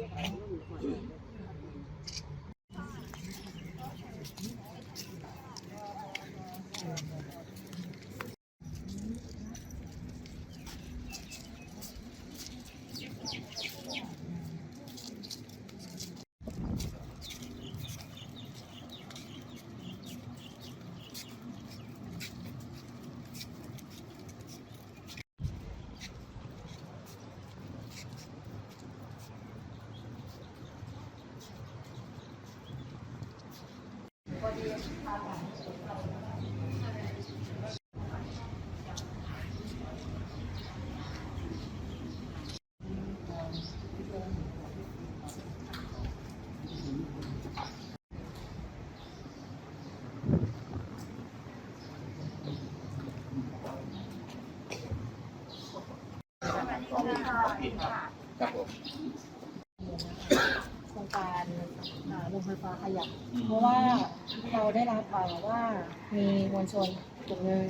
嗯。 ครับผมโครง การอ่าโรงไฟฟ้าขยะเพราะว่าเราได้รับข่าวว่ามีมวลชนกลุ่มหนึ่ง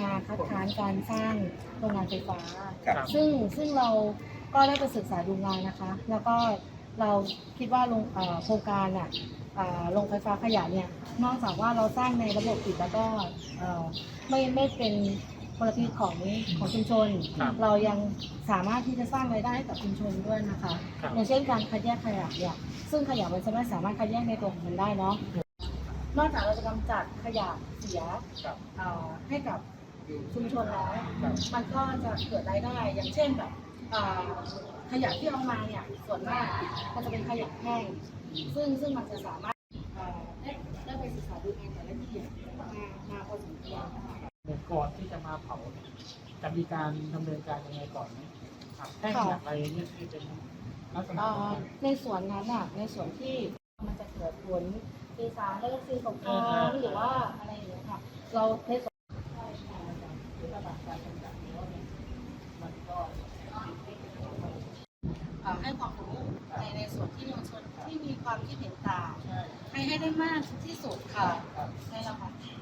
มาคัดค้านการสร้างโรงงานไฟฟ้า ครับ ซึ่งซึ่งเราก็ได้ไปศึกษาดูงานนะคะ แล้วก็เราคิดว่าโรงเอ่อโครงการอะอ่าโรงไฟฟ้าขยะเนี่ยนอกจากว่าเราสร้างในระบบปิดแล้วก็เอ่อไม่ไม่เป็นม ลพิษของของชุมชน ครับเรายังสามารถที่จะสร้างรายได้ให้กับชุมชนด้วยนะคะ ครับ อย่างเช่นการคัดแยกขยะเนี่ยซึ่งขยะมันจะไม่สามารถคัดแยกในตัวของมันได้เนาะนอกจากเราจะกำจัดขยะเสียครับเอ่อให้กับชุมชนแล้ว ครับมันก็จะเกิดรายได้ อย่างเช่นแบบเอ่อขยะที่เอามาเนี่ยส่วนมากมันจะเป็นขยะแห้ง ซึ่งซึ่งมันจะสามารถ จะมีการดำเนินการยังไงก่อนไหมครับแท่งอย่างไรเนี่ยที่เป็นลักษณะเอ่ของอการในส่วนนั้นอะในส่วนที่มันจะเกิดผลปีสามเลิกซีตกค้างหรือว่าอะไรอย่างเงี้ยค่ะ เราในส่วนระดับการกำจัดแล้วเนี่ยมันก็เอ่อให้ความรู้ในในส่วนที่มวลชนที่มีความคิดเห็นต่าง ใช่ให้ให้ได้มากที่สุดค่ะครับใช่แล้วค่ะถ้า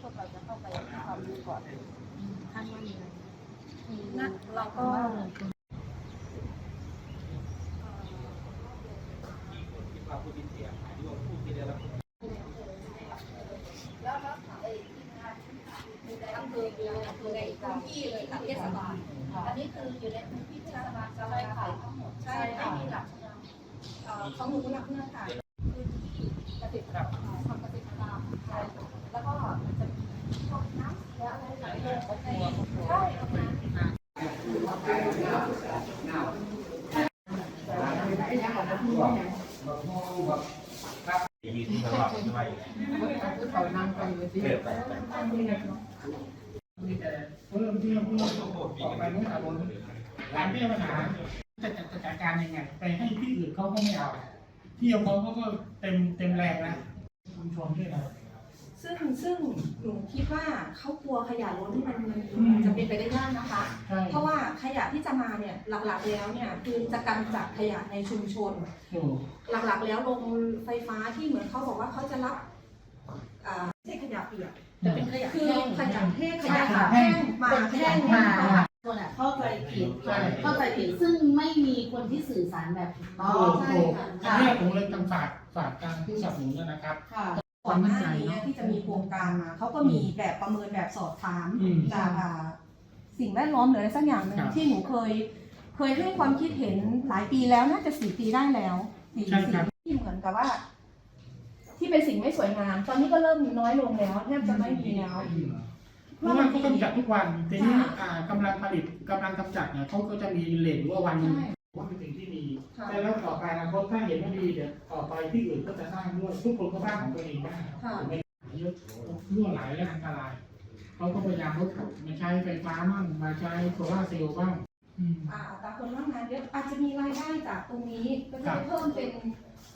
พวกเราจะเข้าไปให้ความรู้ก่อนท่านว่ามีอะไรนะเราก็ที่งานอยู่ในอำเภออยู่ในอำเภอในพื้นที่เลยค่ะเทศบาลอันนี้คืออยู่ในพื้นที่เทศบาลจะไล่ขายทั้งหมด ใช่ไม่มีหลักเอ่อของหนูหลักเนื่องค่ะพื้นที่เกษตรกรรมทำเกษตรกรรมใช่แล้วก็จะมีพวกน้ำเสียอะไรไหลลงในใช่ประมาณนั้น มีที่ตลอดด้วยเกิดไปมีแต่เพิ่มที่เพิ่มต่อไปไม่เอาการแก้ปัญหาจะจัดการยังไงไปให้ที่อื่นเขาก็ไม่เอา ที่ของเขาก็เต็มเต็มแรงนะคุณชมด้วยนะ ซึ่งซึ่งหนูคิดว่าเขากลัวขยะล้นที่มันมันอืม จะเป็นไปได้ยากนะคะ ใช่ เพราะว่าขยะที่จะมาเนี่ยหลักๆแล้วเนี่ยคือจะกำจัดขยะในชุมชน ถูก หลักๆ แล้วโรงไฟฟ้าที่เหมือนเขาบอกว่าเขาจะรับอ่าไม่ใช่ขยะเปียกจะเป็นขยะคือแห้งขยะแห้งขยะแห้งหมาแห้งมาเนี่ยค่ะ คนอะเข้าใจผิดใช่เข้าใจผิดซึ่งไม่มีคนที่สื่อสารแบบถูกต้อถูงกถูกอันนี้ผมเลยต้องฝากฝากการผู้สนับสนุนด้วยนะครับ ค่ะก่ อนหน้านี้ที่จะมีโครงการมาเขาก็มีแบบประเมินแบบสอบถามอืมจากอ่าสิ่งแวดล้อมหรืออะไรสักอย่างหนึ่งครับที่หนูเคย เคยให้ความคิดเห็นหลายปีแล้วน่าจะสี่ปีได้แล้วสี่ใช่สี่ครับที่เหมือนกับว่า ที่เป็นสิ่งไม่สวยงาม ตอนนี้ก็เริ่มน้อยลงแล้วแทบจะไม่มีแล้วเพราะว่าเขากำจัดทุกวันทีนี้อ่ากำลังผลิตกำลังกำจัดเนี่ยเขาก็จะมีเลทว่าวันหนึงใช่ ว่าเป็นสิ่งที่ดีค่ะแต่แล้วต่อไปอนาคตถ้าเห็นว่าดีเดี๋ยวต่อไปที่อื่นก็จะสร้างด้วยทุกคนก็สร้างของตัวเองได้ค่ะไม่เยอะรั่วไหลและอันตรายเขาก็พยายามลดมาใช้ไฟฟ้าบ้างมาใช้โซลาร์เซลล์บ้างอืมอ่าแต่คนว่างงานเยอะอาจจะมีรายได้จากตรงนี้ก็จะครัได้บเพิ่มเป็น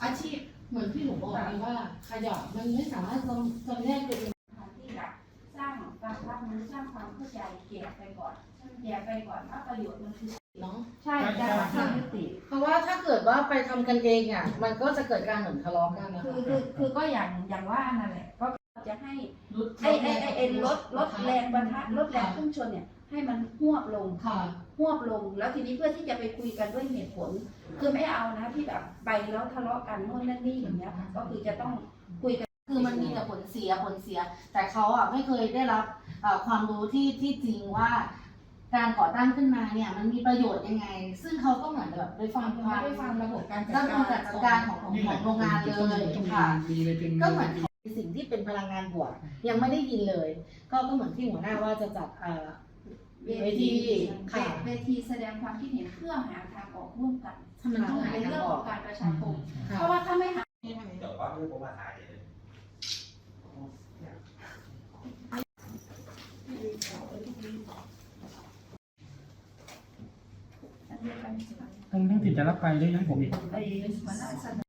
อาชีพเหมือนที่หนูบอกเองว่าขยะมันไม่สามารถจำจำแนกเป็นที่จะสร้างการรับรู้สร้างความเข้าใจแจกไปก่อนแจกไปก่อนว่าประโยชน์มันคือ เนาะใช่จะสร้างยุติเพราะว่าถ้าเกิดว่าไปทำกันเองอะมันก็จะเกิดการเหมือนทะเลาะกันนะคือคะคือคือก็อย่างอย่างว่านั่นแหละก็จะให้ไอ้ไอ้ไอ้ไอ้ลดลดแรงประทะลดแรงพุ่งชนเนี่ยให้ให้มันหวบลง ค่ะ หวบลงแล้วทีนี้เพื่อที่จะไปคุยกันด้วยเหตุผล คือไม่เอานะที่แบบไปแล้วทะเลาะกันโน่นนั่นนี่อย่างเงี้ยค่ะก็คือจะต้องคุยกัน คือมันมีแต่ผลเสียผลเสีย แต่เขาอะไม่เคยได้รับเอ่อความรู้ที่ที่จริงว่า การก่อตั้งขึ้นมาเนี่ยมันมีประโยชน์ยังไง ซึ่งเขาก็เหมือนแบบได้ฟังคไม่วามได้ฟังระบบการจัดระบบการการจัดการของของของโรงงานเลยค่ะมีเลยเป็น ก็เหมือนสิ่งที่เป็นพลังงานบวกยังไม่ได้ยินเลย ก็ก็เหมือนที่หัวหน้าว่าจะจัดเอ่อ เวเวทีทีค่ะ เวทีแสดงความคิดเห็นเพื่อหาทางออกร่วมกันถ้ามันต้องหาในทางเรื่องอขออกงการประชาคมค่ะเพราะว่าถ้าไม่หาเดี๋ยวว่าเรื่องผมมาถ่าย เลยทั้งทั้งติดจะรับไปด้วยนะผมอีก